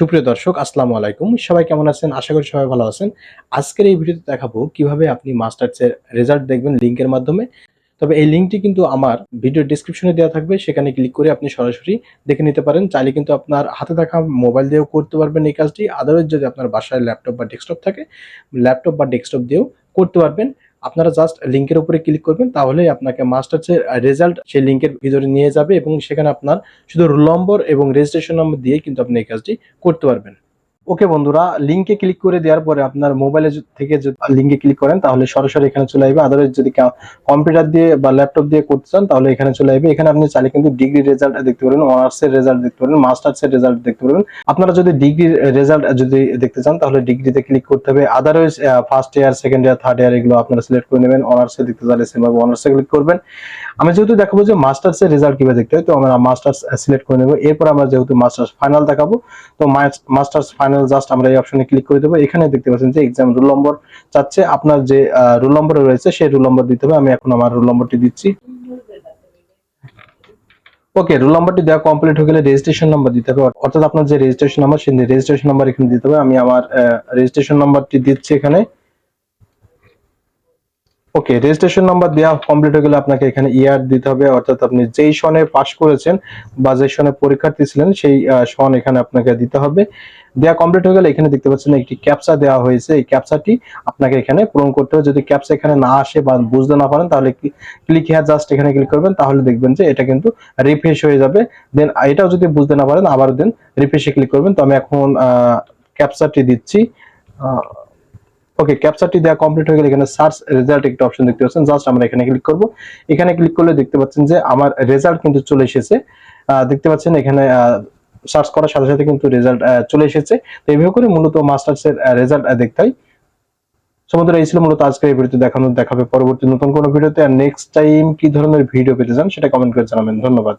সুপ্রিয় দর্শক, আসসালামু আলাইকুম। সবাই কেমন আছেন? আশা করি সবাই ভালো আছেন। আজকের এই ভিডিওতে দেখাবো কীভাবে আপনি মাস্টার্সের রেজাল্ট দেখবেন লিংকের মাধ্যমে। তবে এই লিঙ্কটি কিন্তু আমার ভিডিও ডিসক্রিপশনে দেওয়া থাকবে। সেখানে ক্লিক করে আপনি সরাসরি দেখে নিতে পারেন। চাইলে কিন্তু আপনার হাতে থাকা মোবাইল দিয়েও করতে পারবেন এই কাজটি। আদারওয়াইজ যদি আপনার বাসায় ল্যাপটপ বা ডেস্কটপ থাকে, ল্যাপটপ বা ডেস্কটপ দিয়েও করতে পারবেন। আপনারা জাস্ট লিঙ্কের উপরে ক্লিক করবেন, তাহলেই আপনাকে মাস্টার্সের রেজাল্ট সেই লিঙ্কের ভিতরে নিয়ে যাবে এবং সেখানে আপনার শুধু রোল নম্বর এবং রেজিস্ট্রেশন নম্বর দিয়ে কিন্তু আপনি এই কাজটি করতে পারবেন। ওকে বন্ধুরা লিঙ্কে ক্লিক করে দেওয়ার পরে আপনার মোবাইলে থেকে লিঙ্কে ক্লিক করেন, তাহলে সরাসরি এখানে চলে আসবে। আদারওয়াইজ যদি কম্পিউটার দিয়ে বা ল্যাপটপ দিয়ে করতে চান, তাহলে এখানে চলে আসবে। এখানে আপনি চাইলে কিন্তু ডিগ্রি রেজাল্ট দেখতে পারবেন অনার্স এর রেজাল্ট দেখতে পারবেন মাস্টার্স এর রেজাল্ট দেখতে পারবেন। আপনারা যদি ডিগ্রির রেজাল্ট যদি দেখতে চান, তাহলে ডিগ্রিতে ক্লিক করতে হবে। Otherwise first year second year third year এগুলো আপনারা সিলেক্ট করে নেবেন। অনার্স এ দেখতে চাইলে সেভাবে অনার্স এ ক্লিক করবেন। আমি যেহেতু দেখাবো যে মাস্টার্স এর রেজাল্ট কীভাবে দেখতে হয়, তো আমরা মাস্টার্স সিলেক্ট করে নেব। এরপর আমরা যেহেতু মাস্টার্স ফাইনাল দেখাবো, তো মাস্টার্স ফাইনাল জাস্ট আমরা এই অপশনে ক্লিক করে দেবো। এখানে দেখতে পাচ্ছেন যে এক্সাম রোল নম্বর চাচ্ছে। আপনার যে রোল নম্বর রয়েছে, সেই রোল নম্বর দিতে হবে। আমি এখন আমার রোল নম্বরটি দিচ্ছি। ওকে রোল নম্বরটি দেওয়া কমপ্লিট হয়ে গেলে রেজিস্ট্রেশন নাম্বার দিতে হবে। অর্থাৎ আপনার যে রেজিস্ট্রেশন নাম্বার সেই রেজিস্ট্রেশন নাম্বার এখানে দিতে হবে। আমি আমার রেজিস্ট্রেশন নাম্বারটি দিচ্ছি এখানে। ওকে রেজিস্ট্রেশন নাম্বার দেওয়া কমপ্লিট হয়ে গেলে আপনাকে এখানে ইয়ার দিতে হবে। অর্থাৎ আপনি যেই সনে পাশ করেছেন বা যে সনে পরীক্ষার্থী ছিলেন, সেই সন এখানে আপনাকে দিতে হবে। দেওয়া কমপ্লিট হয়ে গেলে এখানে দেখতে পাচ্ছেন একটি ক্যাপচা দেওয়া হয়েছে। এই ক্যাপচাটি আপনাকে এখানে পূরণ করতে হবে। যদি ক্যাপচা এখানে না আসে বা বুঝতে না পারেন, তাহলে ক্লিক হেয়ার জাস্ট এখানে ক্লিক করবেন। তাহলে দেখবেন যে এটা কিন্তু রিফ্রেশ হয়ে যাবে। দেন এটাও যদি বুঝতে না পারেন আবার দেন রিফ্রেশে ক্লিক করবেন। তো আমি এখন ক্যাপচাটি দিচ্ছি। ওকে ক্যাপচারটি দেওয়া কমপ্লিট হয়ে গেলে। এখানে সার্চ রেজাল্ট একটা অপশন দেখতে পাচ্ছেন। জাস্ট আমরা এখানে ক্লিক করব। এখানে ক্লিক করলে দেখতে পাচ্ছেন যে আমার রেজাল্ট কিন্তু চলে এসেছে। দেখতে পাচ্ছেন এখানে সার্চ করার সাথে সাথে কিন্তু রেজাল্ট চলে এসেছে। তো এইভাবে করে মূলত মাস্টার্স এর রেজাল্ট দেখতে হয়। সমুদ্র এই ছিল মূলত আজকের এই ভিডিওতে দেখানো। দেখাবে পরবর্তী নতুন কোনো ভিডিওতে। আর নেক্সট টাইম কি ধরনের ভিডিও পেতে চান, সেটা কমেন্ট করে জানাবেন। ধন্যবাদ।